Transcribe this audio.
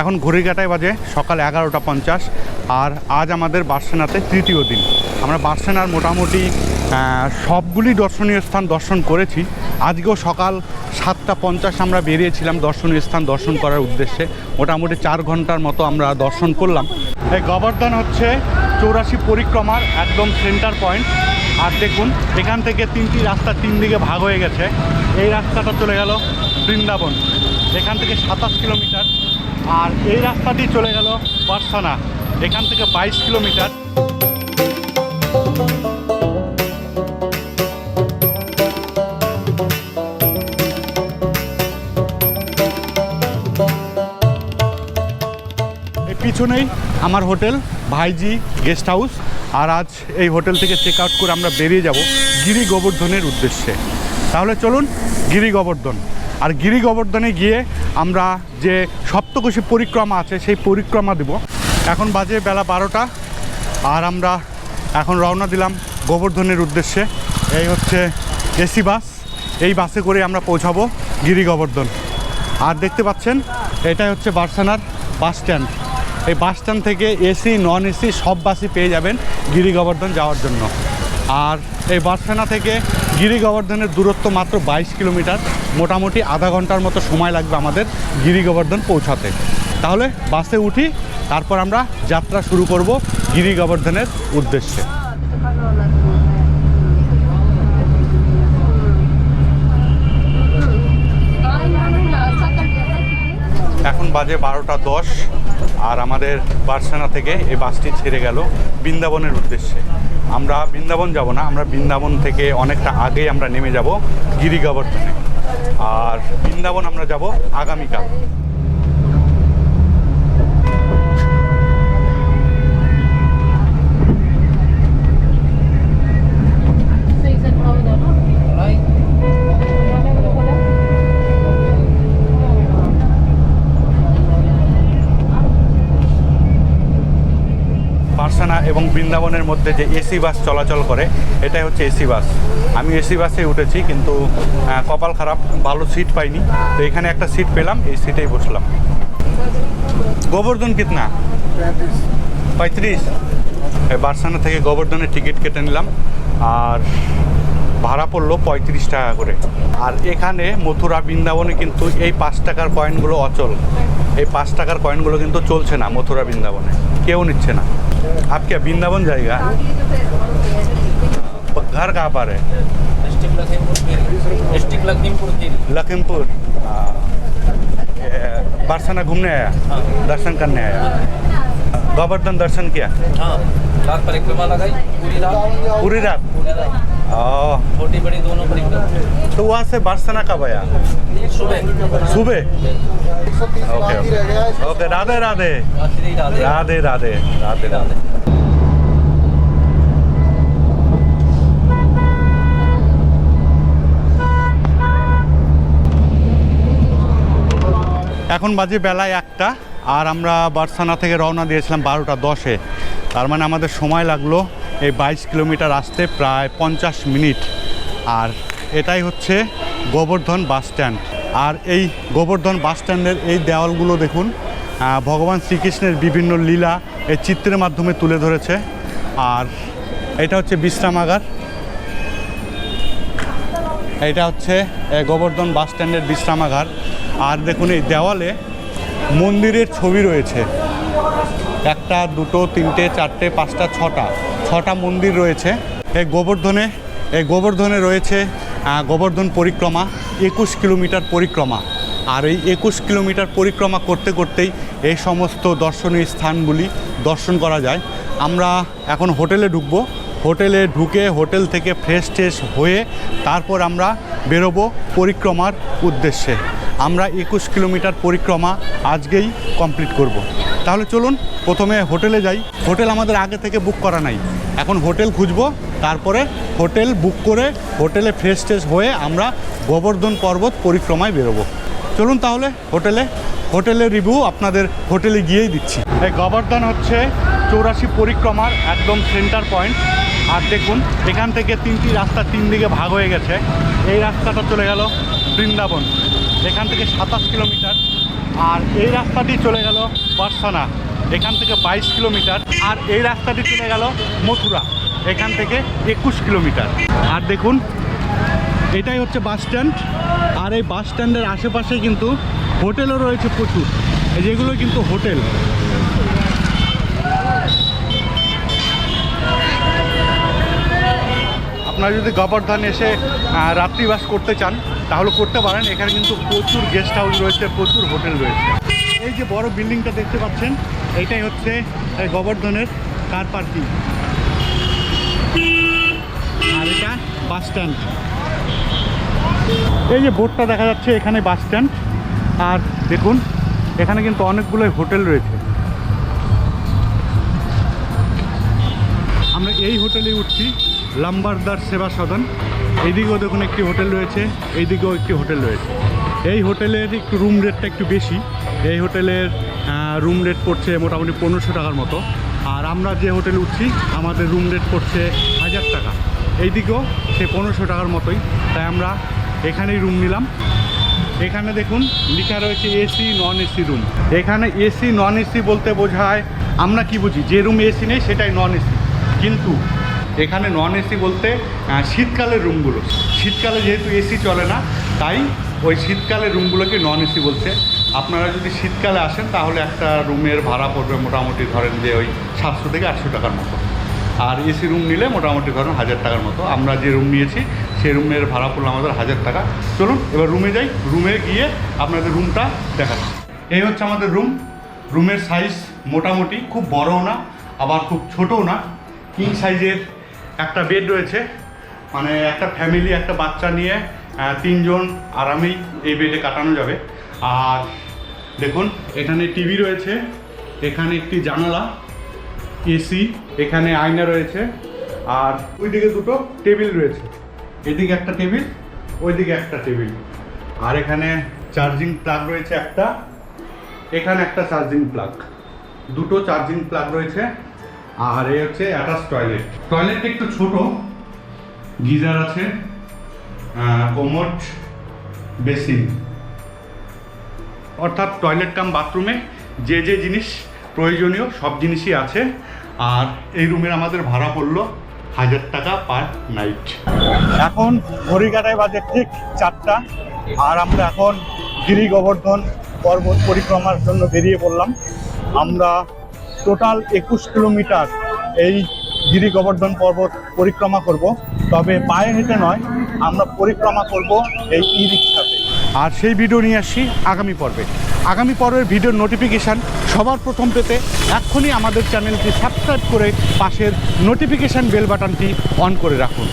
এখন ঘড়ি কাটায় বাজে সকাল এগারোটা পঞ্চাশ, আর আজ আমাদের বার্সেনাতে তৃতীয় দিন। আমরা বার্সেনার মোটামুটি সবগুলি দর্শনীয় স্থান দর্শন করেছি। আজকেও সকাল সাতটা পঞ্চাশ আমরা বেরিয়েছিলাম দর্শনীয় স্থান দর্শন করার উদ্দেশ্যে। মোটামুটি চার ঘণ্টার মতো আমরা দর্শন করলাম। এই গোবর্ধন হচ্ছে চৌরাশি পরিক্রমার একদম সেন্টার পয়েন্ট। আর দেখুন, এখান থেকে তিনটি রাস্তা তিন দিকে ভাগ হয়ে গেছে। এই রাস্তাটা চলে গেল বৃন্দাবন। এখান থেকে সাতাশ কিলোমিটার। আর এই রাস্তাটি চলে গেল বার্সানা এখান থেকে বাইশ কিলোমিটার। পিছনেই আমার হোটেল, ভাইজি গেস্ট হাউস, আর আজ এই হোটেল থেকে চেক আউট করে আমরা বেরিয়ে যাব গিরি গোবর্ধনের উদ্দেশ্যে। তাহলে চলুন গিরি গোবর্ধন। আর গিরি গোবর্ধনে গিয়ে আমরা যে সপ্তকোষী পরিক্রমা আছে, সেই পরিক্রমা দেব। এখন বাজে বেলা বারোটা, আর আমরা এখন রওনা দিলাম গোবর্ধনের উদ্দেশ্যে। এই হচ্ছে এসি বাস, এই বাসে করে আমরা পৌঁছাবো গিরি গোবর্ধন। আর দেখতে পাচ্ছেন, এটাই হচ্ছে বার্সানার বাস স্ট্যান্ড। এই বাস স্ট্যান্ড থেকে এসি, নন এসি সব বাসই পেয়ে যাবেন গিরি গোবর্ধন যাওয়ার জন্য। আর এই বার্সানা থেকে গিরি গোবর্ধনের দূরত্ব মাত্র বাইশ কিলোমিটার। মোটামুটি আধা ঘণ্টার মতো সময় লাগবে আমাদের গিরি গোবর্ধন পৌঁছাতে। তাহলে বাসে উঠি, তারপর আমরা যাত্রা শুরু করব গিরি গোবর্ধনের উদ্দেশ্যে। এখন বাজে বারোটা দশ, আর আমাদের বার্সানা থেকে এই বাসটি ছেড়ে গেল বৃন্দাবনের উদ্দেশ্যে। আমরা বৃন্দাবন যাব না, আমরা বৃন্দাবন থেকে অনেকটা আগে আমরা নেমে যাব গিরিগাবর্তনে আর বৃন্দাবন আমরা যাব আগামীকাল। এবং বৃন্দাবনের মধ্যে যে এসি বাস চলাচল করে, এটাই হচ্ছে এসি বাস। আমি এসি বাসে উঠেছি, কিন্তু কপাল খারাপ, ভালো সিট পাইনি। তো এখানে একটা সিট পেলাম, এই সিটেই বসলাম। গোবর্ধন কিতনা? পঁয়ত্রিশ। বার্সানা থেকে গোবর্ধনের টিকিট কেটে নিলাম, আর ভাড়া পড়ল পঁয়ত্রিশ টাকা করে। আর এখানে মথুরা বৃন্দাবনে কিন্তু এই পাঁচ টাকার কয়েনগুলো অচল। এই পাঁচ টাকার কয়েনগুলো কিন্তু চলছে না মথুরা বৃন্দাবনে। কেউ নিচ্ছে না। आप क्या वृंदावन जाएगा? घर कहाँ पर है? डिस्ट्रिक्ट लखीमपुर लखीमपुर बरसाना घूमने आया? हाँ। दर्शन करने आया? गोवर्धन दर्शन किया? हाँ। रात परिक्रमा लगाई पूरी रात पूरी रात पूरी रात ओह छोटी बड़ी दोनों परिक्रमा तो वहाँ से बरसाना कब आया सुबह सुबह okay okay okay Radhe Radhe रात्रि राधे राधे राधे राधे राधे এখন বাজে বেলায় একটা আর আমরা বার্সানা থেকে রওনা দিয়েছিলাম বারোটা দশে। তার মানে আমাদের সময় লাগল এই বাইশ কিলোমিটার আসতে প্রায় পঞ্চাশ মিনিট। আর এটাই হচ্ছে গোবর্ধন বাস স্ট্যান্ড। আর এই গোবর্ধন বাস স্ট্যান্ডের এই দেওয়ালগুলো দেখুন ভগবান শ্রীকৃষ্ণের বিভিন্ন লীলা এই চিত্রের মাধ্যমে তুলে ধরেছে। আর এটা হচ্ছে বিশ্রামাগার। এটা হচ্ছে গোবর্ধন বাস স্ট্যান্ডের বিশ্রামাগার। আর দেখুন এই দেওয়ালে মন্দিরের ছবি রয়েছে। একটা, দুটো, তিনটে, চারটে, পাঁচটা, ছটা। ছটা মন্দির রয়েছে। এই গোবর্ধনে এই গোবর্ধনে রয়েছে গোবর্ধন পরিক্রমা, একুশ কিলোমিটার পরিক্রমা। আর এই একুশ কিলোমিটার পরিক্রমা করতে করতেই এই সমস্ত দর্শনীয় স্থানগুলি দর্শন করা যায়। আমরা এখন হোটেলে ঢুকবো। হোটেলে ঢুকে হোটেল থেকে ফ্রেশ ট্রেশ হয়ে তারপর আমরা বেরোবো পরিক্রমার উদ্দেশ্যে। আমরা একুশ কিলোমিটার পরিক্রমা আজকেই কমপ্লিট করব। তাহলে চলুন, প্রথমে হোটেলে যাই। হোটেল আমাদের আগে থেকে বুক করা নাই। এখন হোটেল খুঁজবো, তারপরে হোটেল বুক করে হোটেলে ফ্রেশ ট্রেশ হয়ে আমরা গোবর্ধন পর্বত পরিক্রমায় বেরোবো। চলুন তাহলে হোটেলে হোটেলের রিভিউ আপনাদের হোটেলে গিয়েই দিচ্ছি। এই গোবর্ধন হচ্ছে চৌরাশি পরিক্রমার একদম সেন্টার পয়েন্ট আর দেখুন, এখান থেকে তিনটি রাস্তা তিন দিকে ভাগ হয়ে গেছে। এই রাস্তাটা চলে গেল বৃন্দাবন। এখান থেকে সাতাশ কিলোমিটার, আর এই রাস্তাটি চলে গেল বার্সানা, এখান থেকে বাইশ কিলোমিটার, আর এই রাস্তাটি চলে গেল মথুরা, এখান থেকে একুশ কিলোমিটার। আর দেখুন, এটাই হচ্ছে বাস স্ট্যান্ড, আর এই বাস স্ট্যান্ডের আশেপাশে কিন্তু হোটেলও রয়েছে প্রচুর। যেগুলো কিন্তু হোটেল। আপনারা যদি গোবর্ধন এসে রাত্রিবাস করতে চান, তাহলে করতে পারেন। এখানে কিন্তু প্রচুর গেস্ট হাউস রয়েছে, প্রচুর হোটেল রয়েছে। এই যে বড় বিল্ডিংটা দেখতে পাচ্ছেন এইটাই হচ্ছে গোবর্ধনের কার পার্কিং আর এটা বাস স্ট্যান্ড এই যে বোর্ডটা দেখা যাচ্ছে, এখানে বাস স্ট্যান্ড আর দেখুন, এখানে কিন্তু অনেকগুলোই হোটেল রয়েছে। আমরা এই হোটেলে উঠছি। লাম্বারদার সেবা সদন এইদিকেও দেখুন একটি হোটেল রয়েছে, এইদিকেও একটি হোটেল রয়েছে। এই হোটেলের একটু রুম রেটটা একটু বেশি। এই হোটেলের রুম রেট পড়ছে মোটামুটি পনেরোশো টাকার মতো। আর আমরা যে হোটেলে উঠছি, আমাদের রুম রেট পড়ছে হাজার টাকা। এইদিকেও সে পনেরোশো টাকার মতোই। তাই আমরা এখানেই রুম নিলাম। এখানে দেখুন লেখা রয়েছে এসি নন এসি রুম এখানে এসি নন এসি বলতে বোঝায়, আমরা কি বুঝি? যে রুম এসি নেই, সেটাই নন এসি কিন্তু এখানে নন এসি বলতে শীতকালের রুমগুলো। শীতকালে যেহেতু এসি চলে না, তাই ওই শীতকালের রুমগুলোকে নন এসি বলছে। আপনারা যদি শীতকালে আসেন, তাহলে একটা রুমের ভাড়া পড়বে মোটামুটি ধরেন যে ওই সাতশো থেকে আটশো টাকার মতো। আর এসি রুম নিলে মোটামুটি ধরুন হাজার টাকার মতো। আমরা যে রুম নিয়েছি, সেই রুমের ভাড়া পড়ল আমাদের হাজার টাকা। চলুন, এবার রুমে যাই। রুমে গিয়ে আপনাদের রুমটা দেখাচ্ছি। এই হচ্ছে আমাদের রুম রুমের সাইজ মোটামুটি খুব বড়ও না, আবার খুব ছোটও না। কিং সাইজের একটা বেড রয়েছে মানে একটা ফ্যামিলি একটা বাচ্চা নিয়ে তিনজন আরামেই এই বেডে কাটানো যাবে। আর দেখুন, এখানে টিভি রয়েছে, এখানে একটি জানালা এসি এখানে আয়না রয়েছে, আর ওইদিকে দুটো টেবিল রয়েছে। এদিকে একটা টেবিল ওইদিকে একটা টেবিল আর এখানে চার্জিং প্লাগ রয়েছে একটা, এখানে একটা চার্জিং প্লাগ দুটো চার্জিং প্লাগ রয়েছে আর এই হচ্ছে অ্যাটাচ টয়লেট টয়লেটটা একটু ছোট, গিজার আছে কোমোট, বেসিন। অর্থাৎ টয়লেট কাম বাথরুমে যে যে জিনিস প্রয়োজনীয়, সব জিনিসই আছে। আর এই রুমের আমাদের ভাড়া পড়ল হাজার টাকা পার নাইট এখন ঘড়ি কাটায় বাজে ঠিক চারটা, আর আমরা এখন গিরি গোবর্ধন পর্বত পরিক্রমার জন্য বেরিয়ে পড়লাম। আমরা টোটাল একুশ কিলোমিটার এই গিরি গোবর্ধন পর্বত পরিক্রমা করব। তবে পায়ে হেঁটে নয়, আমরা পরিক্রমা করব এই ই রিক্সাতে আর সেই ভিডিও নিয়ে আসছি আগামী পর্বে। আগামী পর্বের ভিডিওর নোটিফিকেশান সবার প্রথম পেতে এক্ষুনি আমাদের চ্যানেলটি সাবস্ক্রাইব করে পাশের নোটিফিকেশান বেল বাটনটি অন করে রাখুন।